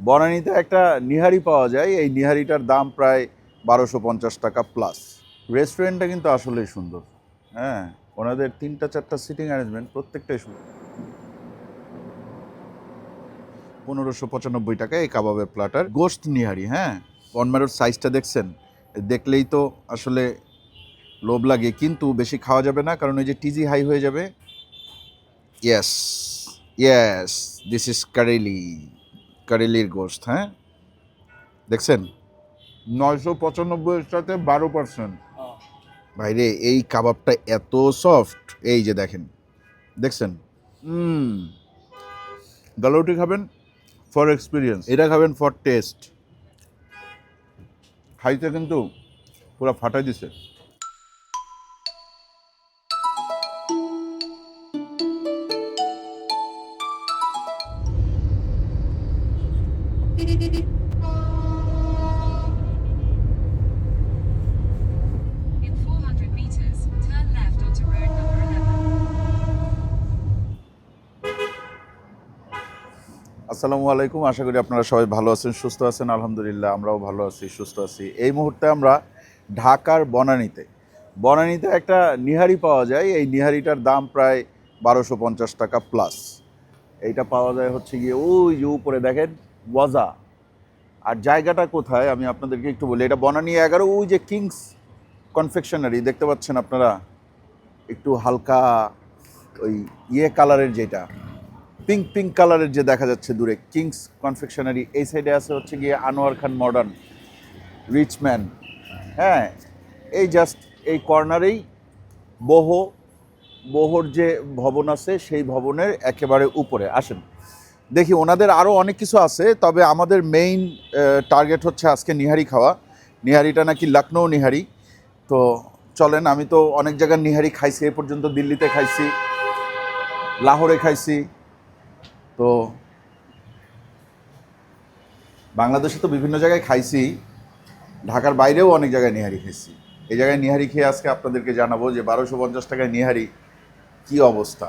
বনানীতে একটা নিহারি পাওয়া যায়। এই নিহারিটার দাম প্রায় বারোশো পঞ্চাশ টাকা প্লাস রেস্টুরেন্টটা কিন্তু আসলেই সুন্দর। হ্যাঁ ওনাদের তিনটা চারটা সিটিং অ্যারেঞ্জমেন্ট প্রত্যেকটাই সুন্দর। পনেরোশো পঁচানব্বই টাকা এই কাবাবের প্লাটার গোস্ত নিহারি হ্যাঁ। বনমারোর সাইজটা দেখছেন? দেখলেই তো আসলে লোভ লাগে, কিন্তু বেশি খাওয়া যাবে না, কারণ ওই যে টিজি হাই হয়ে যাবে। Yes yes this is Kareli কারেলির গোস্ত হ্যাঁ? দেখছেন? নয়শো পঁচানব্বইয়ের সাথে বারো পার্সেন্ট বাইরে এই কাবাবটা এত সফট এই যে দেখেন দেখছেন? হুম। গালৌটি খাবেন? ফর এক্সপিরিয়েন্স এটা খাবেন ফর টেস্ট খাইতে কিন্তু পুরো ফাটাই দিছে। আসসালামু আলাইকুম। আশা করি আপনারা সবাই ভালো আছেন, সুস্থ আছেন। আলহামদুলিল্লাহ, আমরাও ভালো আছি, সুস্থ আছি। এই মুহূর্তে আমরা ঢাকার বনানীতে। বনানীতে একটা নিহারি পাওয়া যায়। এই নিহারিটার দাম প্রায় বারোশো পঞ্চাশ টাকা প্লাস এইটা পাওয়া যায় হচ্ছে গিয়ে ওই যে উপরে দেখেন, ওয়াজা। আর জায়গাটা কোথায়? আমি আপনাদেরকে একটু বলি, এটা বনানী এগারো, ওই যে কিংস কনফেকশনারি, দেখতে পাচ্ছেন আপনারা? একটু হালকা ওই ইয়ে কালারের যেটা। পিঙ্ক পিঙ্ক কালারের যে দেখা যাচ্ছে দূরে, কিংস কনফেকশনারি, এই সাইডে আছে হচ্ছে গিয়ে আনোয়ার খান মডার্ন রিচম্যান হ্যাঁ এই জাস্ট এই কর্নারেই বহ, বহর যে ভবন আছে, সেই ভবনের একেবারে উপরে। আসেন, দেখি ওনাদের আরও অনেক কিছু আছে, তবে আমাদের মেইন টার্গেট হচ্ছে আজকে নিহারি খাওয়া। নিহারিটা নাকি লখনৌ নিহারি। তো চলেন, আমি তো অনেক জায়গার নিহারি খাইছি, এ পর্যন্ত দিল্লিতে খাইছি, লাহোরে খাইছি তো বাংলাদেশে তো বিভিন্ন জায়গায় খাইছি, ঢাকার বাইরেও অনেক জায়গায় নিহারি খেয়েছি এই জায়গায় নিহারি খেয়ে আজকে আপনাদেরকে জানাব যে বারোশো পঞ্চাশ টাকায় নিহারি কি অবস্থা?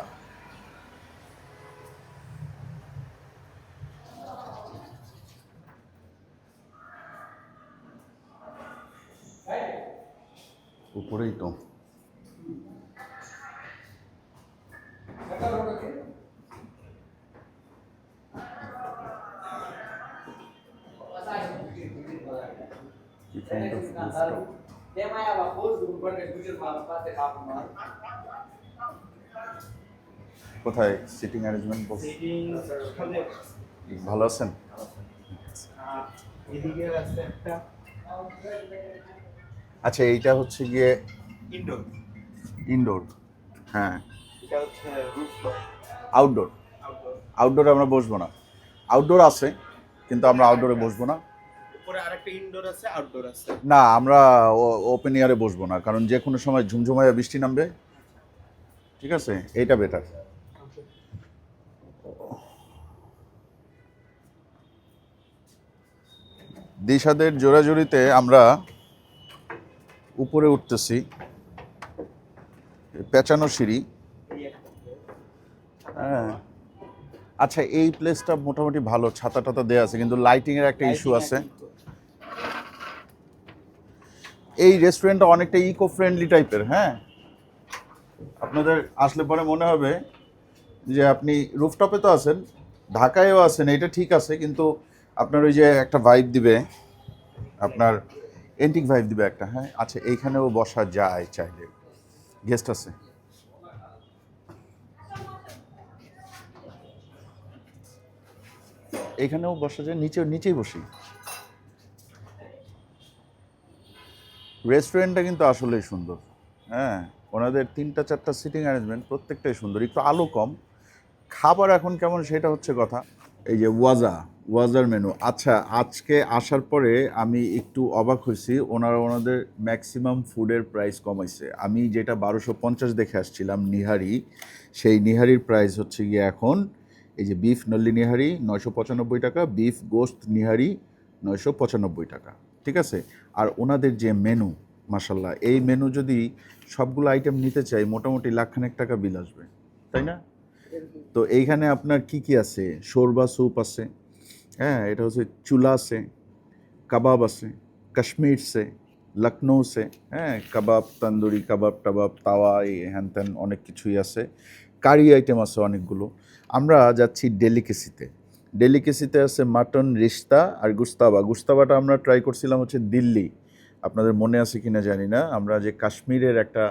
উপরেই তো। কি of rooftop? কোথায়? সিটিং অ্যারেঞ্জমেন্ট ভালো আছেন? এদিকে আছে একটা আচ্ছা এইটা হচ্ছে গিয়ে ইনডোর ইনডোর হ্যাঁ। এটা হচ্ছে রুফটপ আউটডোর আউটডোর আউটডোরে আমরা বসবো না। আউটডোর আছে কিন্তু আমরা আউটডোরে বসবো না। উপরে আরেকটা ইনডোর আছে আউটডোর আছে। না আমরা ওপেন এয়ারে বসবো না কারণ যে কোনো সময় ঝুমঝুমাইয়া বৃষ্টি নামবে। ঠিক আছে? এইটা বেটার দিশাদের জোড়াজুড়িতে আমরা উপরে উঠতেছি। পেঁচানো সিঁড়ি। হ্যাঁ। আচ্ছা এই প্লেসটা মোটামুটি ভালো ছাতা টাতা দেওয়া আছে কিন্তু লাইটিংয়ের একটা ইস্যু আছে। এই রেস্টুরেন্টটা অনেকটা ইকো ফ্রেন্ডলি টাইপের হ্যাঁ? আপনাদের আসলে পরে মনে হবে যে আপনি রুফটপে তো আছেন, ঢাকায়ও আছেন, এটা ঠিক আছে, কিন্তু আপনার ওই যে একটা ভাইব দিবে, আপনার এন্টিক ভাইব দিবে একটা হ্যাঁ? আচ্ছা এইখানেও বসা যায় চাইলে। গেস্ট আছে? এখানেও বসা যায় নিচে নিচেই বসি। রেস্টুরেন্টটা কিন্তু আসলেই সুন্দর। হ্যাঁ ওনাদের তিনটা, চারটা সিটিং অ্যারেঞ্জমেন্ট প্রত্যেকটাই সুন্দর। একটু আলো কম। খাবার এখন কেমন সেটা হচ্ছে কথা। এই যে ওয়াজা, ওয়াজার মেনু। আচ্ছা আজকে আসার পরে আমি একটু অবাক হয়েছি। ওনারা ওনাদের ম্যাক্সিমাম ফুডের প্রাইস কমাইছে। আমি যেটা বারোশো পঞ্চাশ দেখে আসছিলাম নিহারি, সেই নিহারির প্রাইস হচ্ছে গিয়ে এখন, এই যে বিফ নল্লি নিহারি নয়শো পঁচানব্বই টাকা, বিফ গোস্ত নিহারি নয়শো পঁচানব্বই টাকা। ঠিক আছে? আর ওনাদের যে মেনু মাসাল্লাহ এই মেনু যদি সবগুলো আইটেম নিতে চাই, মোটামুটি লাখখানেক টাকা বিল আসবে, তাই না? তো এইখানে আপনার কি কি আছে? শোরবা স্যুপ আছে হ্যাঁ এটা হচ্ছে চুলা আছে, কাবাব আছে, কাশ্মীর সে লখনৌ সে হ্যাঁ কাবাব, তন্দুরি, কাবাব, টাবাব, তাওয়া, এই হ্যান ত্যান অনেক কিছুই আছে। কারি আইটেম আছে অনেকগুলো। আমরা যাচ্ছি ডেলিকেসিতে ডেলিকেসিতে আছে মাটন রিস্তা আর গুস্তাবা গুস্তাবাটা আমরা ট্রাই করছিলাম হচ্ছে দিল্লি। আপনাদের মনে আছে কিনা জানি না। আমরা যে কাশ্মীরের একটা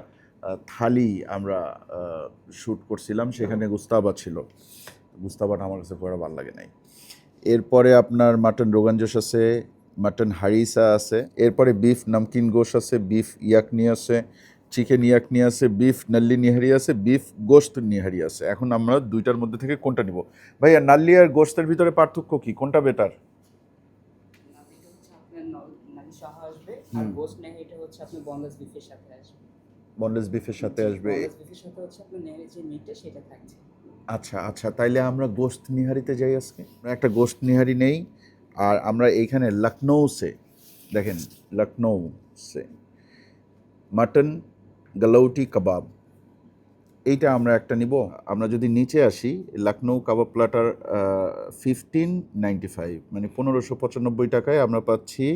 থালি আমরা শ্যুট করছিলাম, সেখানে গুস্তাবা ছিল। গুস্তাবাটা আমার কাছে পড়া ভালো লাগে নাই। এরপরে আপনার মাটন রোগানজোশ আছে মাটন হারিসা আছে, এরপরে বিফ নামকিন গোশ আছে বিফ ইয়াকনি আছে চিকেন ইয়াক ইয়াকনি আছে বিফ নাল্লি নিহারি আছে বিফ গোস্ত নিহারি আছে এখন আমরা দুইটার মধ্যে থেকে কোনটা নিব? ভাইয়া, নাল্লি আর গোস্তের ভিতরে পার্থক্য কি? কোনটা বেটার? বনলেস বিফের সাথে আসবে। আচ্ছা আচ্ছা তাইলে আমরা গোস্ত নিহারিতে যাই আজকে? একটা গোস্ত নিহারি নেই, আর আমরা এইখানে লখনৌ সে দেখেন লখনৌ সে মাটন গালৌটি কাবাব। এইটা আমরা একটা নিব। আমরা যদি নিচে আসি Lucknow kebab platter fifteen ninety five মানে পনেরোশো পঁচানব্বই টাকায় আমরা পাচ্ছি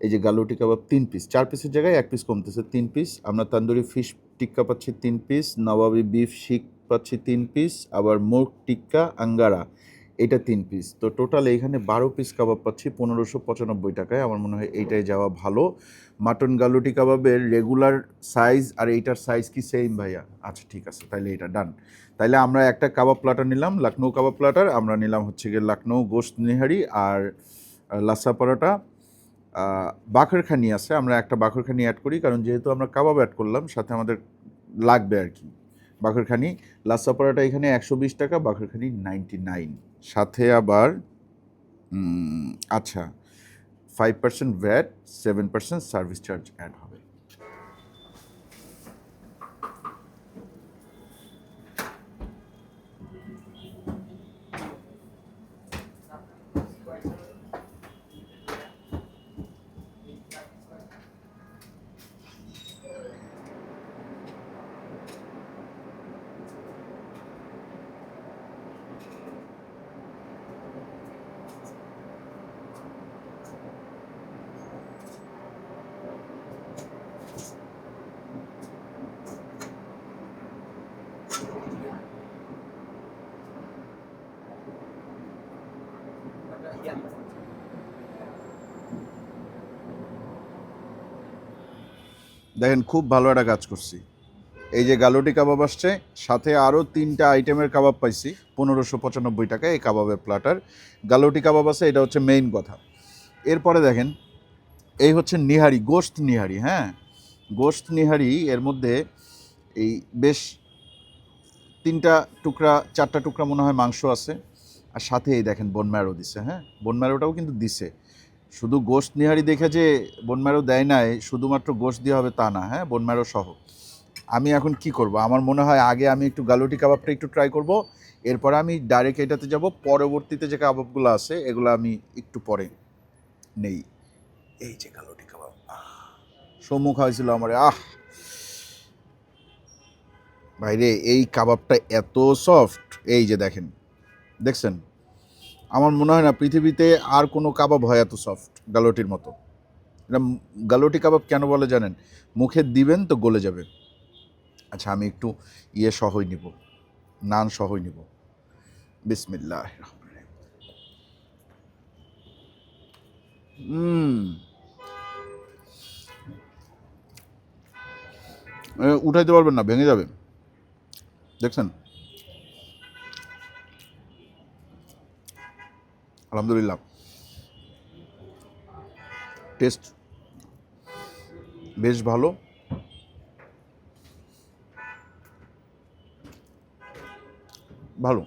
এই যে গালুটি কাবাব তিন পিস চার পিসের জায়গায় এক পিস কমতেছে তিন পিস আমরা তান্দুরি ফিশ টিক্কা পাচ্ছি তিন পিস নবাবি বিফ শিক পাচ্ছি তিন পিস আবার মুর্গ টিক্কা, আঙ্গারা। এটা তিন পিস তো টোটাল এইখানে বারো পিস কাবাব পাচ্ছি, পনেরোশো পঁচানব্বই টাকায়। আমার মনে হয় এইটাই যাওয়া ভালো। মাটন গালুটি কাবাবের রেগুলার সাইজ আর এইটার সাইজ কি সেম ভাইয়া? আচ্ছা ঠিক আছে, তাইলে এটা ডান তাইলে আমরা একটা কাবাব প্লাটার নিলাম লখনৌ কাবাব প্লাটার আমরা নিলাম হচ্ছে গিয়ে লখনৌ গোস্ত নিহারি আর লাসা পরোটা। বাখরখানি আছে, আমরা একটা বাখরখানি অ্যাড করি, কারণ যেহেতু আমরা কাবাব অ্যাড করলাম, সাথে আমাদের লাগবে আর কি। বাখরখানি লাসা পরোটা এখানে একশো বিশ টাকা, বাখরখানি নাইনটি নাইন সাথে আবার আচ্ছা five percent VAT seven percent service charge add হবে দেখেন, খুব ভালো একটা কাজ করছি। এই যে গালোটি কাবাব আসছে, সাথে আরও তিনটা আইটেমের কাবাব পাইছি, পনেরোশো পঁচানব্বই টাকা এই কাবাবের প্লাটার। গালোটি কাবাব আছে, এটা হচ্ছে মেইন কথা। এরপরে দেখেন, এই হচ্ছে নিহারি গোস্ত নিহারি হ্যাঁ? গোস্ত নিহারি, এর মধ্যে এই বেশ তিনটা টুকরা, চারটা টুকরা মনে হয় মাংস আছে। আর সাথে এই দেখেন বনম্যারো দিছে হ্যাঁ? বনম্যারোটাও কিন্তু দিছে। শুধু গোস্ত নিহারি দেখে যে বনম্যারো দেয় নাই, শুধুমাত্র গোস্ত দিয়ে হবে তা না হ্যাঁ? বনম্যারো সহ। আমি এখন কি করব? আমার মনে হয় আগে আমি একটু গালুটি কাবাবটা একটু ট্রাই করব, এরপরে আমি ডাইরেক্ট এটাতে যাব, পরবর্তীতে যে কাবাবগুলো আছে, এগুলো আমি একটু পরে নেই। এই যে গালুটি কাবাব সম্মুখ হয়েছিল আমার, আহ! ভাইরে, এই কাবাবটা এত সফট এই যে দেখেন, দেখছেন? আমার মনে হয় না পৃথিবীতে আর কোনো কাবাব হয় এত সফট গালোটির মতো। এটা গালোটি কাবাব কেন বলে জানেন? মুখে দিবেন তো গলে যাবে। আচ্ছা আমি একটু ইয়ে সহই নিব। নান সহই নিব। বিসমিল্লাহ উঠাইতে পারবেন না, ভেঙে যাবে। দেখছেন? আলহামদুলিল্লাহ। টেস্ট বেশ ভালো। ভালো।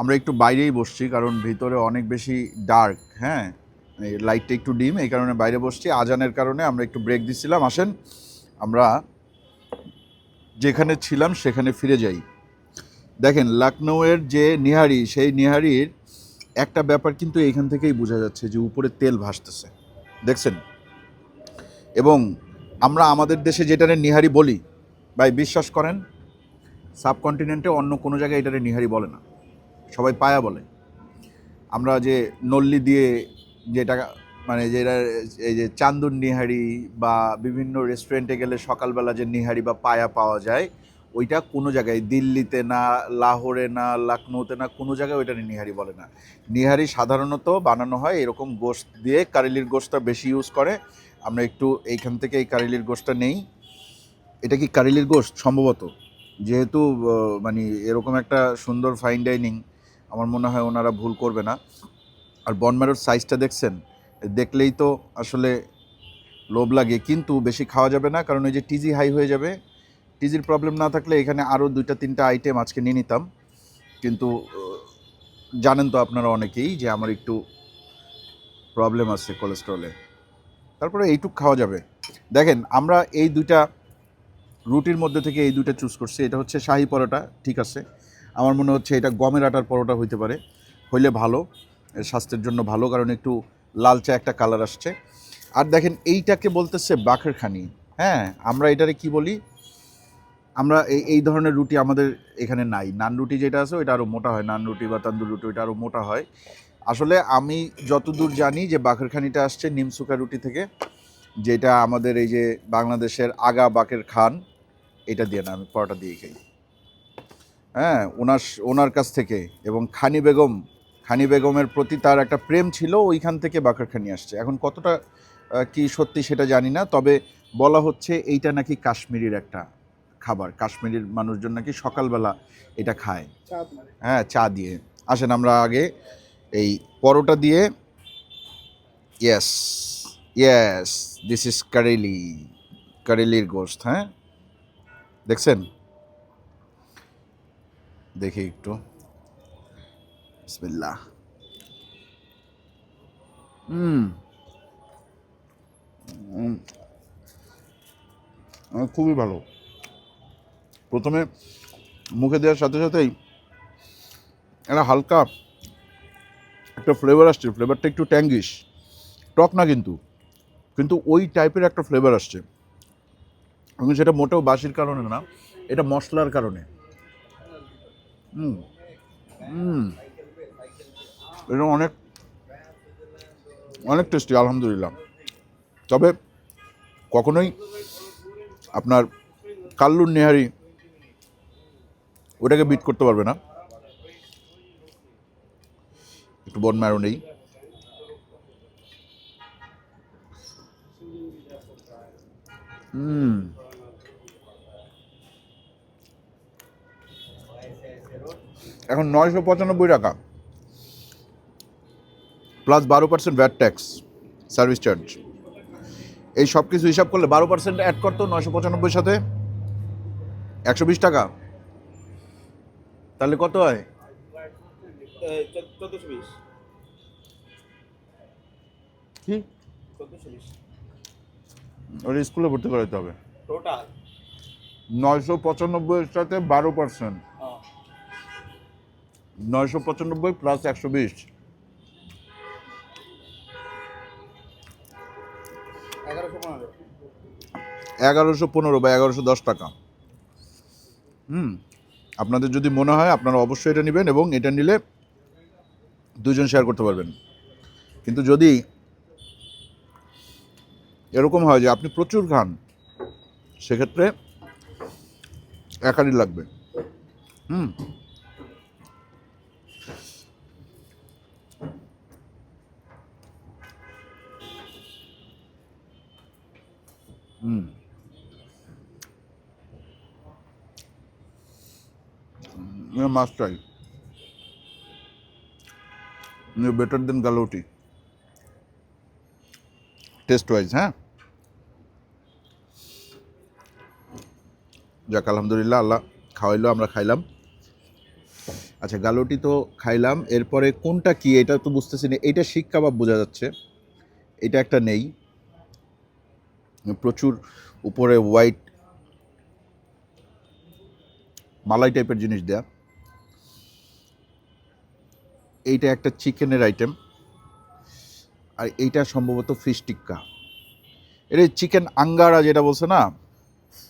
আমরা একটু বাইরেই বসছি কারণ ভিতরে অনেক বেশি ডার্ক হ্যাঁ? লাইটটা একটু ডিম এই কারণে বাইরে বসছি। আজানের কারণে আমরা একটু ব্রেক দিচ্ছিলাম আসেন, আমরা যেখানে ছিলাম, সেখানে ফিরে যাই। দেখেন লখনৌয়ের যে নিহারি, সেই নিহারির একটা ব্যাপার কিন্তু এইখান থেকেই বোঝা যাচ্ছে যে উপরে তেল ভাসতেছে। দেখছেন? এবং আমরা আমাদের দেশে যেটা নিহারি বলি, ভাই বিশ্বাস করেন, সাবকন্টিনেন্টে অন্য কোনো জায়গায় এটারে নিহারি বলে না। সবাই পায়া বলে। আমরা যে নল্লি দিয়ে যেটা মানে যেটা এই যে চান্দুর নিহারি বা বিভিন্ন রেস্টুরেন্টে গেলে সকালবেলা যে নিহারি বা পায়া পাওয়া যায়, ওইটা কোনো জায়গায়, দিল্লিতে না, লাহোরে না, লখনৌতে না, কোনো জায়গায় ওইটা নিহারি বলে না। নিহারি সাধারণত বানানো হয় এরকম গোশত দিয়ে, কারেলির গোশতটা বেশি ইউজ করে। আমরা একটু এইখান থেকে এই কারেলির গোশতটা নেই। এটা কি কারেলির গোশত সম্ভবত। যেহেতু মানে এরকম একটা সুন্দর ফাইন ডাইনিং আমার মনে হয় ওনারা ভুল করবে না। আর বনম্যারোর সাইজটা দেখছেন? দেখলেই তো আসলে লোভ লাগে, কিন্তু বেশি খাওয়া যাবে না, কারণ ওই যে টিজি হাই হয়ে যাবে। টিজির প্রবলেম না থাকলে এখানে আরও দুইটা, তিনটা আইটেম আজকে নিয়ে নিতাম। কিন্তু জানেন তো আপনারা অনেকেই যে আমার একটু প্রবলেম আছে কোলেস্ট্রলে তারপরে এইটুক খাওয়া যাবে। দেখেন, আমরা এই দুইটা রুটির মধ্যে থেকে এই দুইটা চুজ করছি। এটা হচ্ছে শাহি পরোটা, ঠিক আছে? আমার মনে হচ্ছে এটা গমের আটার পরোটা হইতে পারে। হইলে ভালো স্বাস্থ্যের জন্য ভালো, কারণ একটু লালচে একটা কালার আসছে। আর দেখেন এইটাকে বলতেছে বাখেরখানি হ্যাঁ আমরা এটারে কি বলি? আমরা এই এই ধরনের রুটি আমাদের এখানে নাই। নান রুটি যেটা আছে ওইটা আরও মোটা হয়। নান রুটি বা তান্দুর রুটি ওইটা আরও মোটা হয়। আসলে আমি যতদূর জানি যে বাখেরখানিটা আসছে নিমসুকা রুটি থেকে, যেটা আমাদের এই যে বাংলাদেশের আগা বাকের খান, এটা দিয়ে না, আমি পরোটা দিয়ে খাই। হ্যাঁ ওনার ওনার কাছ থেকে এবং খানি বেগম খানি বেগমের প্রতি তার একটা প্রেম ছিল ওইখান থেকে বাকরখানি আসছে। এখন কতটা কি সত্যি সেটা জানি না তবে বলা হচ্ছে এইটা নাকি কাশ্মীরির একটা খাবার। কাশ্মীরের মানুষজন নাকি সকালবেলা এটা খায়। হ্যাঁ চা দিয়ে। আসেন আমরা আগে এই পরোটা দিয়ে। Yes yes this is Kareli কারেলির গোস্ত হ্যাঁ? দেখছেন? দেখি একটু। আহ, খুবই ভালো। প্রথমে মুখে দেওয়ার সাথে সাথেই একটা হালকা একটা ফ্লেভার আসছে। ফ্লেভারটা একটু ট্যাঙ্গিশ টক না কিন্তু। কিন্তু ওই টাইপের একটা ফ্লেভার আসছে। এবং সেটা মোটেও বাসির কারণে না এটা মশলার কারণে। হুম। হুম। এটা অনেক অনেক টেস্টি আলহামদুলিল্লাহ। তবে কখনোই আপনার কাল্লুর নেহারি ওটাকে বিট করতে পারবে না। একটু বন ম্যারো নেই। এখন নয়শো পঁচানব্বই টাকা। প্লাস বারো percent VAT tax service charge এই সব কিছু হিসাব করলে বারো পার্সেন্ট অ্যাড করতো নয়শো পঁচানব্বইয়ের সাথে। একশো বিশ টাকা। তাহলে কত হয়? কি? চোদ্দশো স্কুলে ভর্তি করাতে হবে। টোটাল নয়শো পঁচানব্বইয়ের সাথে বারো পার্সেন্ট নয়শো পঁচানব্বই প্লাস একশো বিশ। এগারোশো পনেরো। বা এগারোশো দশ টাকা। হুম, আপনাদের যদি মনে হয় আপনারা অবশ্যই এটা নেবেন এবং এটা নিলে দুজন শেয়ার করতে পারবেন। কিন্তু যদি এরকম হয় যে আপনি প্রচুর খান, সেক্ষেত্রে একারই লাগবে। হুম হুম। must try. You're better than Galoti. Taste wise, হ্যাঁ? যাক আলহামদুলিল্লাহ আল্লাহ খাওয়াইলো আমরা খাইলাম। আচ্ছা গালোটি তো খাইলাম। এরপরে কোনটা কি এটা তো বুঝতেছি না। এইটা শিক কাবাব বোঝা যাচ্ছে। এটা একটা নেই। প্রচুর উপরে হোয়াইট মালাই টাইপের জিনিস দেয়া। এইটা একটা চিকেনের আইটেম আর এইটা সম্ভবত ফিশ টিক্কা। এটা চিকেন আঙ্গারা যেটা বলছে না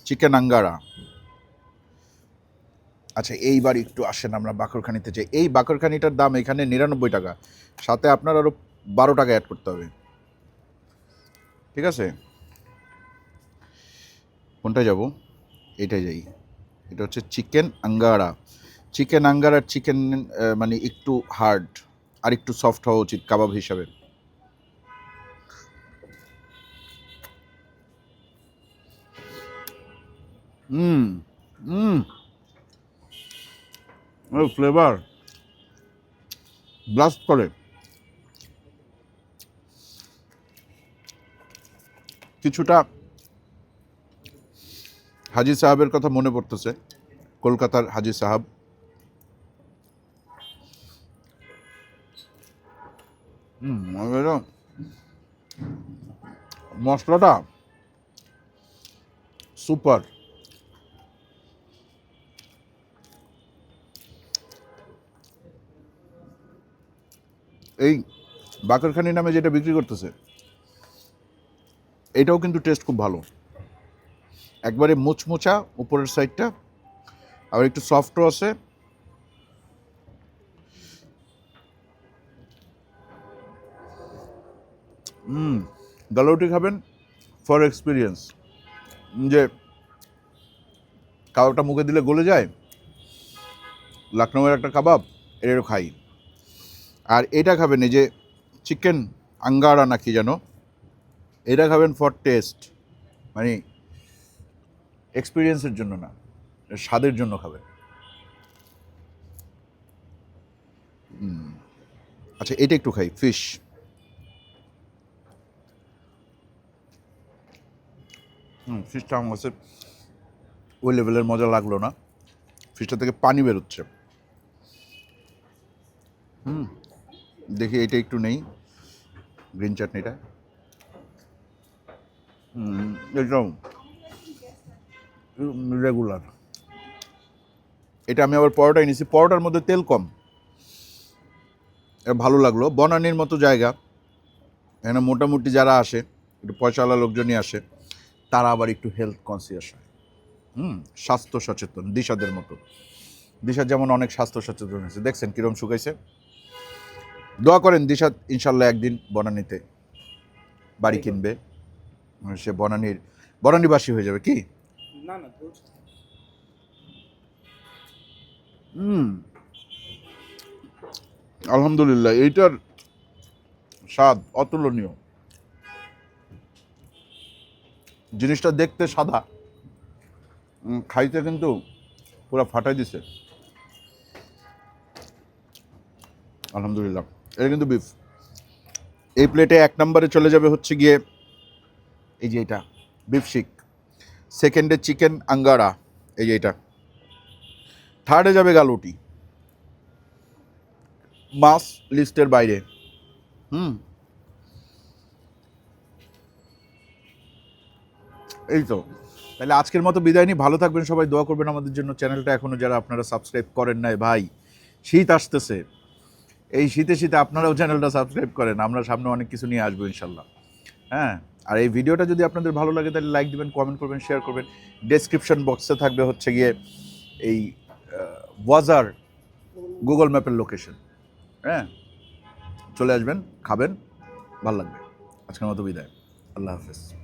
চিকেন আঙ্গারা আচ্ছা এইবার একটু আসেন আমরা বাকরখানিতে যাই। এই বাকরখানিটার দাম এখানে নিরানব্বই টাকা। সাথে আপনার আরও বারো টাকা অ্যাড করতে হবে। ঠিক আছে? কোনটা যাব? এটাই যাই। এটা হচ্ছে চিকেন আঙ্গারা। চিকেন আঙ্গারার চিকেন মানে একটু হার্ড আর একটু সফট হওয়া উচিত কাবাব হিসাবে। হুম হুম ফ্লেভার ব্লাস্ট করে। কিছুটা হাজি সাহেবের কথা মনে পড়তেছে। কলকাতার হাজি সাহেব। মশলাটা সুপার। এই বাকরখানি নামে যেটা বিক্রি করতেছে, এটাও কিন্তু টেস্ট খুব ভালো। একবারে মুচমুচা উপরের সাইডটা। আবার একটু সফটও আছে। হুম গালৌটি খাবেন ফর এক্সপিরিয়েন্স যে কাবাবটা মুখে দিলে গলে যায় লখনৌয়ের একটা কাবাব, এরও খাই। আর এটা খাবেন এই যে চিকেন আঙ্গারা নাকি যেন, এটা খাবেন ফর টেস্ট মানে এক্সপিরিয়েন্সের জন্য না, স্বাদের জন্য খাবে। আচ্ছা এটা একটু খাই ফিশ হুম ফিশটা আমার কাছে ওই লেভেলের মজা লাগল না। ফিশটা থেকে পানি বেরোচ্ছে। হুম, দেখি এটা একটু নেই গ্রিন চাটনিটা হুম এটাও রেগুলার। এটা আমি আবার পরোটাই নিয়েছি। পরোটার মধ্যে তেল কম। ভালো লাগল। বনানির মতো জায়গা। এখানে মোটামুটি যারা আসে একটু পয়সাওয়ালা লোকজনই আসে তারা আবার একটু হেলথ কনসিয়াস হয়। হুম? স্বাস্থ্য সচেতন দিশাদের মতো। দিশা যেমন অনেক স্বাস্থ্য সচেতন হয়েছে। দেখছেন কিরম শুকাইছে? দোয়া করেন দিশা ইনশাল্লাহ একদিন বনানীতে বাড়ি কিনবে। সে বনানীর বনানীবাসী হয়ে যাবে কি? না না হুম। আলহামদুলিল্লাহ, এইটার স্বাদ অতুলনীয়। জিনিসটা দেখতে সাদা। খাইতে কিন্তু পুরো ফাটাই দিছে। আলহামদুলিল্লাহ, এটা কিন্তু বিফ এই প্লেটে এক নম্বরে চলে যাবে হচ্ছে গিয়ে এই যে এটা বিফ শিক। সেকেন্ডে চিকেন আঙ্গারা এই যে এটা। থার্ডে যাবে গালুটি। মাস লিস্টের বাইরে। হুম। এই তো। তাহলে আজকের মতো বিদায় নিই। ভালো থাকবেন সবাই, দোয়া করবেন আমাদের জন্য। চ্যানেলটা এখনও যারা আপনারা সাবস্ক্রাইব করেন নাই, ভাই, শীত আসতেছে। এই শীতে শীতে আপনারাও চ্যানেলটা সাবস্ক্রাইব করেন। আমরা সামনে অনেক কিছু নিয়ে আসব, ইনশাল্লাহ। হ্যাঁ। আর এই ভিডিওটা যদি আপনাদের ভালো লাগে, তাহলে লাইক দিবেন কমেন্ট করবেন শেয়ার করবেন। ডেসক্রিপশন বক্সে থাকবে হচ্ছে গিয়ে এই ওয়াজার গুগল ম্যাপের লোকেশন হ্যাঁ? চলে আসবেন, খাবেন, ভালো লাগবে। আজকের মতো বিদায়। আল্লাহ হাফেজ।